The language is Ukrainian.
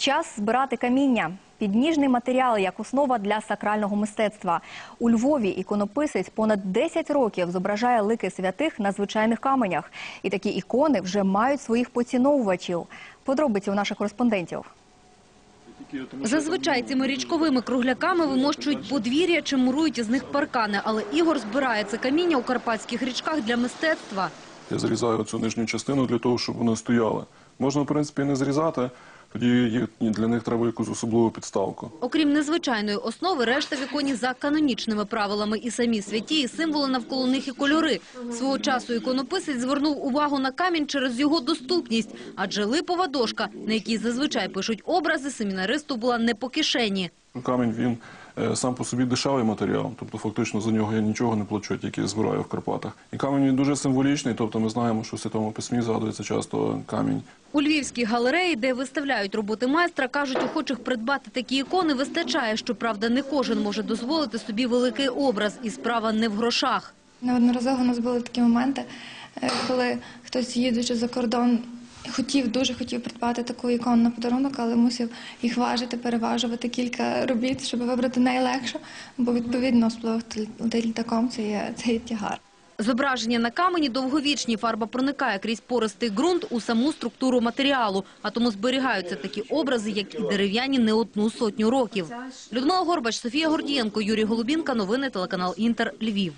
Час збирати каміння. Підніжний матеріал як основа для сакрального мистецтва. У Львові іконописець понад 10 років зображає лики святих на звичайних каменях. І такі ікони вже мають своїх поціновувачів. Подробиці у наших кореспондентів. Зазвичай цими річковими кругляками вимощують подвір'я чи мурують із них паркани. Але Ігор збирає це каміння у карпатських річках для мистецтва. Я зрізаю цю нижню частину для того, щоб вони стояли. Можна, в принципі, не зрізати, тоді для них треба якусь особливу підставку. Окрім незвичайної основи, решта віконі за канонічними правилами. І самі святі, і символи навколо них, і кольори. Свого часу іконописець звернув увагу на камінь через його доступність. Адже липова дошка, на якій зазвичай пишуть образи, семінаристу була не по кишені. Камінь він е, сам по собі дешевий матеріал, тобто фактично за нього я нічого не плачу, тільки збираю в Карпатах. І камінь він дуже символічний, тобто ми знаємо, що в Святому Письмі згадується часто камінь. У Львівській галереї, де виставляють роботи майстра, кажуть, охочих придбати такі ікони вистачає. Щоправда, не кожен може дозволити собі великий образ. І справа не в грошах. Неодноразово у нас були такі моменти, е, коли хтось, їдучи за кордон, хотів, дуже хотів придбати таку ікону на подарунок, але мусив їх важити, переважувати кілька робіт, щоб вибрати найлегшу, бо відповідно сплав літаком це є, це тягар. Зображення на камені довговічні. Фарба проникає крізь пористий ґрунт у саму структуру матеріалу. А тому зберігаються такі образи, як і дерев'яні, не одну сотню років. Людмила Горбач, Софія Гордієнко, Юрій Голубінка. Новини телеканал Інтер. Львів.